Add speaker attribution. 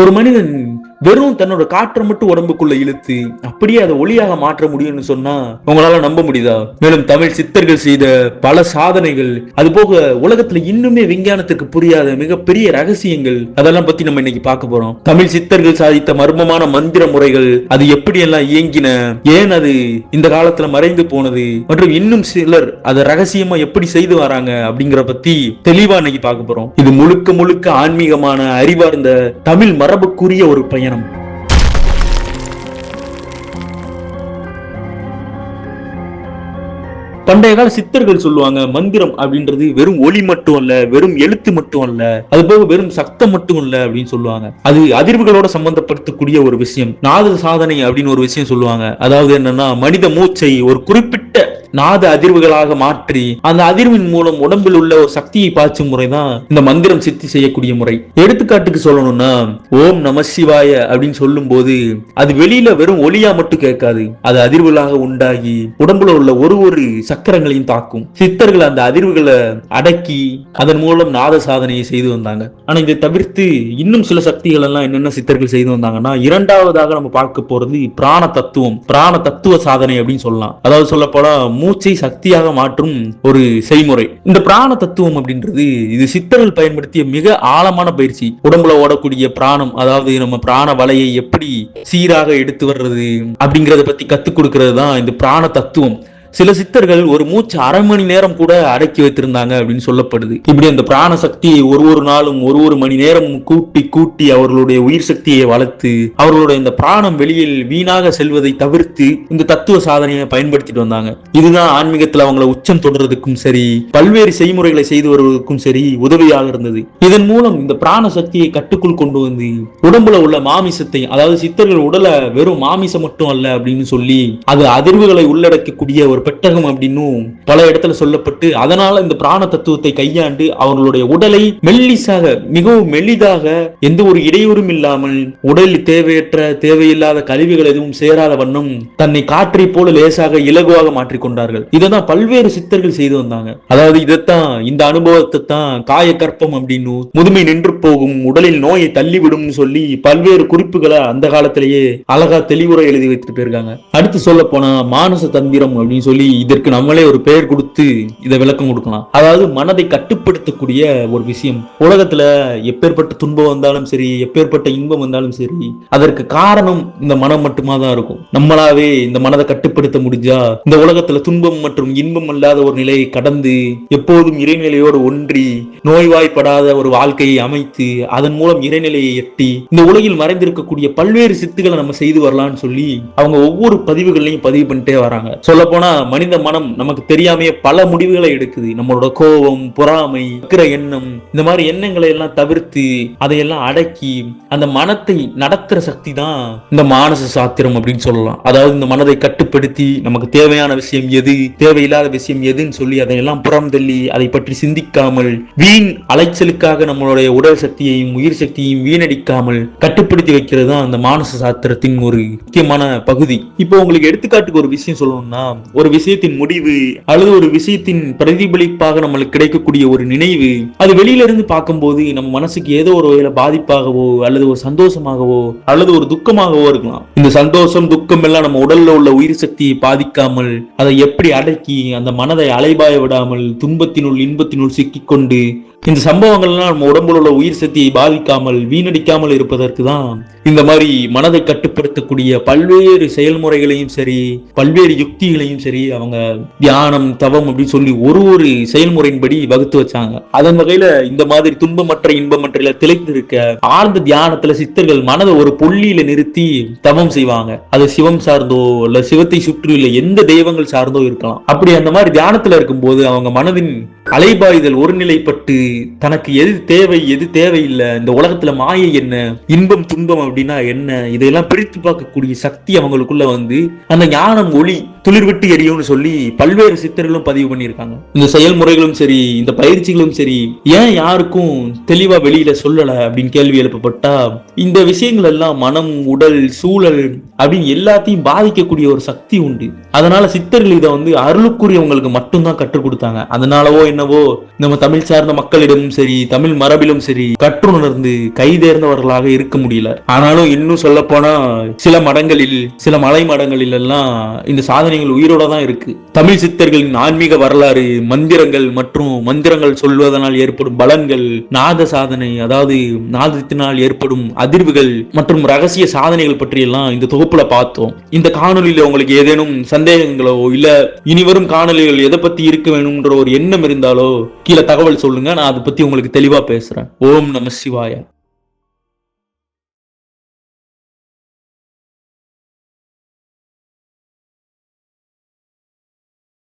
Speaker 1: ஒரு மனிதன் வெறும் தன்னோட காற்றை மட்டும் உடம்புக்குள்ள இழுத்து அப்படியே அதை ஒளியாக மாற்ற முடியும்னு சொன்னா உங்களால நம்ப முடியுதா? மேலும் தமிழ் சித்தர்கள் செய்த பல சாதனைகள் அது போக உலகத்துல இன்னுமே விஞ்ஞானத்துக்கு புரியாத மிகப்பெரிய ரகசியங்கள் அதெல்லாம் பத்தி நம்ம இன்னைக்கு பார்க்க போறோம். தமிழ் சித்தர்கள் சாதித்த மர்மமான மந்திர முறைகள் அது எப்படி எல்லாம் இயங்கின ஏன் அது இந்த காலத்துல மறைந்து போனது மற்றும் இன்னும் சிலர் அதை ரகசியமா எப்படி செய்து வராங்க அப்படிங்கிற பத்தி தெளிவா இன்னைக்கு பார்க்க போறோம். இது முழுக்க முழுக்க ஆன்மீகமான அறிவார்ந்த தமிழ் மரபுக்குரிய ஒரு பயணம் பண்டைய கால சித்தர்கள் சொல்லுவாங்க மந்திரம் அப்படின்றது வெறும் ஒளி மட்டும் அல்ல வெறும் எழுத்து மட்டும் அல்ல அது போக வெறும் சத்தம் மட்டும் இல்ல அப்படின்னு சொல்லுவாங்க. அது அதிர்வுகளோட சம்பந்தப்படுத்தக்கூடிய ஒரு விஷயம். நாத சாதனை அப்படின்னு ஒரு விஷயம் சொல்லுவாங்க. அதாவது என்னன்னா மனித மூச்சை ஒரு குறிப்பிட்ட நாத அதிர்வுகளாக மாற்றி அந்த அதிர்வின் மூலம் உடம்பில் உள்ள ஒரு சக்தியை பாய்ச்சும் முறைதான் இந்த மந்திரம் சித்தி செய்யக்கூடிய முறை. எடுத்துக்காட்டுக்கு சொல்லணும்னா ஓம் நம சிவாய அப்படின்னு சொல்லும் போது அது வெளியில வெறும் ஒளியா மட்டும் கேட்காது. அது அதிர்வுகளாக உண்டாகி உடம்புல உள்ள ஒரு ஒரு சக்கரங்களையும் தாக்கும். சித்தர்கள் அந்த அதிர்வுகளை அடக்கி அதன் மூலம் நாத சாதனையை செய்து வந்தாங்க. ஆனா இதை தவிர்த்து இன்னும் சில சக்திகள் எல்லாம் என்னென்ன சித்தர்கள் செய்து வந்தாங்கன்னா இரண்டாவதாக நம்ம பார்க்க போறது பிராண தத்துவம் பிராண தத்துவ சாதனை அப்படின்னு சொல்லலாம். அதாவது சொல்ல போனா மூச்சை சக்தியாக மாற்றும் ஒரு செய்முறை. இந்த பிராண தத்துவம் அப்படின்றது இது சித்தர்கள் பயன்படுத்திய மிக ஆழமான பயிற்சி. உடம்புல ஓடக்கூடிய பிராணம் அதாவது நம்ம பிராண வலையை எப்படி சீராக எடுத்து வர்றது அப்படிங்கறத பத்தி கத்துக் கொடுக்கிறது தான் இந்த பிராண தத்துவம். சில சித்தர்கள் ஒரு மூச்சு அரை மணி நேரம் கூட அடக்கி வைத்திருந்தாங்க அப்படின்னு சொல்லப்படுது. இப்படி அந்த பிராண சக்தியை ஒரு ஒரு நாளும் ஒரு ஒரு மணி நேரம் கூட்டி கூட்டி அவர்களுடைய உயிர் சக்தியை வளர்த்து அவர்களுடைய இந்த பிராணம் வெளியில் வீணாக செல்வதை தவிர்த்து இந்த தத்துவ சாதனையை பயன்படுத்திட்டு வந்தாங்க. இதுதான் ஆன்மீகத்தில் அவங்கள உச்சம் தொடர்றதுக்கும் சரி பல்வேறு செய்முறைகளை செய்து வருவதற்கும் சரி உதவியாக இருந்தது. இதன் மூலம் இந்த பிராண சக்தியை கட்டுக்குள் கொண்டு வந்து உடம்புல உள்ள மாமிசத்தை அதாவது சித்தர்கள் உடலை வெறும் மாமிசம் மட்டும் அல்ல அப்படின்னு சொல்லி அது அதிர்வுகளை உள்ளடக்கக்கூடிய ஒரு பெட்டகம் அப்படின்னும் பல இடத்துல சொல்லப்பட்டு அதனால இந்த பிராண தத்துவத்தை கையாண்டு அவர்களுடைய உடலை மெல்லிசாக மிகவும் மெல்லிதாக எந்த ஒரு இடையூறும் இல்லாமல் உடலில் தேவையற்ற தேவையில்லாத கழிவுகள் எதுவும் சேராத வண்ணம் தன்னை காற்றை போல லேசாக இலகுவாக மாற்றிக்கொண்டார்கள் இதைதான் பல்வேறு சித்தர்கள் செய்து வந்தாங்க. அதாவது இதைத்தான் இந்த அனுபவத்தை தான் காயக்கற்பம் அப்படின்னு முதுமை நின்று போகும் உடலில் நோயை தள்ளிவிடும் சொல்லி பல்வேறு குறிப்புகளை அந்த காலத்திலேயே அழகா தெளிவுரை எழுதி வைத்துட்டு போயிருக்காங்க. அடுத்து சொல்ல போனா மானச தந்திரம் அப்படின்னு சொல்லி இதற்கு நம்மளே ஒரு பெயர் கொடுத்து இதை விளக்கம் கொடுக்கலாம். அதாவது மனதை கட்டுப்படுத்தக்கூடிய ஒரு விஷயம். உலகத்துல எப்பேற்பட்ட துன்பம் வந்தாலும் சரி எப்பேற்பட்ட இன்பம் வந்தாலும் சரி அதற்கு காரணம் இந்த மனம் மட்டுமா தான் இருக்கும். நம்மளாவே இந்த மனதை கட்டுப்படுத்த முடிஞ்சா இந்த உலகத்துல துன்பம் மற்றும் இன்பம் இல்லாத ஒரு நிலையை கடந்து எப்போதும் இறைநிலையோடு ஒன்றி நோய்வாய்ப்படாத ஒரு வாழ்க்கையை அமைத்து அதன் மூலம் இறைநிலையை எட்டி இந்த உலகில் மறைந்திருக்கக்கூடிய பல்வேறு சித்துக்களை நம்ம செய்து வரலாம்னு சொல்லி அவங்க ஒவ்வொரு பதிவுகளையும் பதிவு பண்ணிட்டே வராங்க. சொல்ல போனா மனித மனம் நமக்கு தெரியாமையே பல முடிவுகளை எடுக்குது. நம்மளோட கோபம் பொறாமை இருக்கிற எண்ணம் இந்த மாதிரி எண்ணங்களை எல்லாம் தவிர்த்து அதையெல்லாம் அடக்கி அந்த மனத்தை நடத்துற சக்தி தான் இந்த மானச சாத்திரம் அப்படின்னு சொல்லலாம். அதாவது இந்த மனதை கட்டுப்படுத்தி நமக்கு தேவையான விஷயம் எது தேவையில்லாத விஷயம் எதுன்னு சொல்லி அதையெல்லாம் புறம் தள்ளி அதை பற்றி சிந்திக்காமல் வீண் அலைச்சலுக்காக நம்மளுடைய உடல் சக்தியையும் உயிர் சக்தியையும் வீணடிக்காமல் கட்டுப்படுத்தி வைக்கிறது தான் அந்த மானச சாத்திரத்தின் ஒரு முக்கியமான பகுதி. இப்போ உங்களுக்கு எடுத்துக்காட்டுக்கு ஒரு விஷயம் சொல்லணும்னா ஒரு விஷயத்தின் முடிவு அல்லது ஒரு விஷயத்தின் பிரதிபலிப்பாக நம்மளுக்கு கிடைக்கக்கூடிய ஒரு நினைவு அது வெளியில இருந்து பார்க்கும்போது நம்ம மனசுக்கு ஏதோ ஒரு வகையில பாதிப்பாகவோ அல்லது ஒரு சந்தோஷமாகவோ அல்லது ஒரு துக்கமாகவோ இருக்கலாம். இந்த சந்தோஷம் துக்கம் எல்லாம் நம்ம உடல்ல உள்ள உயிர் சக்தியை பாதிக்காமல் அதை எப்படி அடக்கி அந்த மனதை அலைபாய விடாமல் துன்பத்தினுள் இன்பத்தினுள் சிக்கிக்கொண்டு இந்த சம்பவங்கள்லாம் நம்ம உடம்புல உள்ள உயிர் சக்தியை பாதிக்காமல் வீணடிக்காமல் இருப்பதற்கு தான் இந்த மாதிரி மனதை கட்டுப்படுத்தக்கூடிய பல்வேறு செயல்முறைகளையும் சரி பல்வேறு யுக்திகளையும் சரி அவங்க தியானம் தவம் அப்படின்னு சொல்லி ஒரு ஒரு செயல்முறையின்படி வகுத்து வச்சாங்க. அதன் வகையில இந்த மாதிரி துன்பமற்ற இன்பமற்ற திளைத்திருக்க ஆழ்ந்த தியானத்துல சித்தர்கள் மனதை ஒரு புள்ளியில நிறுத்தி தவம் செய்வாங்க. அது சிவம் சார்ந்தோ இல்ல சிவத்தை சுற்றியுள்ள எந்த தெய்வங்கள் சார்ந்தோ இருக்கலாம். அப்படி அந்த மாதிரி தியானத்துல இருக்கும்போது அவங்க மனதின் அலைபாய்தல் ஒருநிலைப்பட்டு தனக்கு எது தேவை எது தேவையில்லை இந்த உலகத்துல மாயை என்ன இன்பம் துன்பம் அப்படின்னா என்ன இதையெல்லாம் பிரித்து பார்க்கக்கூடிய சக்தி அவங்களுக்குள்ள வந்து அந்த ஞானம் ஒளி துளிர்விட்டு எரியும்னு சொல்லி பல்வேறு சித்தர்களும் பதிவு பண்ணியிருக்காங்க. இந்த செயல்முறைகளும் சரி இந்த பயிற்சிகளும் சரி ஏன் யாருக்கும் தெளிவா வெளியில சொல்லல அப்படின்னு கேள்வி எழுப்பப்பட்டா இந்த விஷயங்கள் எல்லாம் மனம் உடல் சூழல் அப்படின்னு எல்லாத்தையும் பாதிக்கக்கூடிய ஒரு சக்தி உண்டு. அதனால சித்தர்கள் இதை வந்து அருளுக்குரியவங்களுக்கு மட்டும்தான் கற்றுக் கொடுத்தாங்க. அதனாலவோ என்னவோ நம்ம தமிழ் சார்ந்த மக்களிடமும் சரி தமிழ் மரபிலும் சரி கற்றுணர்ந்து கைதேர்ந்தவர்களாக இருக்க முடியல. ஆனாலும் இன்னும் சொல்ல போனா சில மடங்களில் சில மலை மடங்களில் எல்லாம் இந்த சாதனை சாதனைகள் உயிரோட தான் இருக்கு. தமிழ் சித்தர்களின் ஆன்மீக வரலாறு மந்திரங்கள் மற்றும் மந்திரங்கள் சொல்வதனால் ஏற்படும் பலன்கள் நாத சாதனை அதாவது நாதத்தினால் ஏற்படும் அதிர்வுகள் மற்றும் ரகசிய சாதனைகள் பற்றியெல்லாம் இந்த தொகுப்புல பார்த்தோம். இந்த காணொலியில உங்களுக்கு ஏதேனும் சந்தேகங்களோ இல்ல இனி வரும் காணொலிகள் எதை பத்தி இருக்க வேணும்ன்ற ஒரு எண்ணம் இருந்தாலோ கீழே தகவல் சொல்லுங்க. நான் அதை பத்தி உங்களுக்கு தெளிவா பேசுறேன். ஓம் நம சிவாயா.